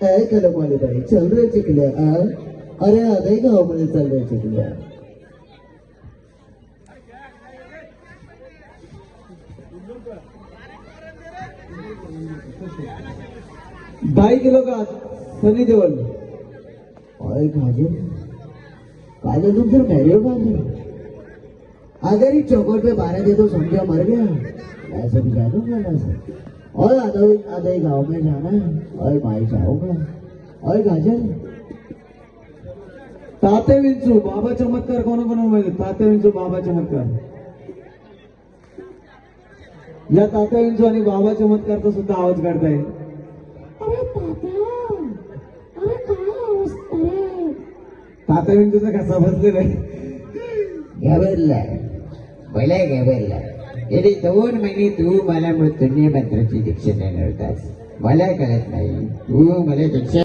काय केलं मालिबाई चल रे चिकल्या आ? अरे आजही गावामध्ये चाल रे चिकल्या ढाई किलो का सनी देवल अरे काजू काजू तुम फिर मैरियो बांधे अगर ही चौकट पे बारह दे तो समझा मर गया ऐसा भी कह दूंगा मैं से और आधा आधा ही गाँव में जाना है और माई जाऊंगा और गाजर ताते विंचू बाबा चमत्कार कोण कोण माहिती ताते विंचू बाबा चमत्कार या तात्या विंचू आणि बाबा चमत्कारचा सुद्धा आवाज काढता येईल अरे तात्या अरे काय अवस्था रे? तात्या विंचूचा कसा बसलेला आहे. घाबरलाय. मला घाबरलाय. गेली दोन महिने तू मला मृत्यूने मंत्राची दीक्षा देणार होतास मला कळत नाही. तू मला दीक्षा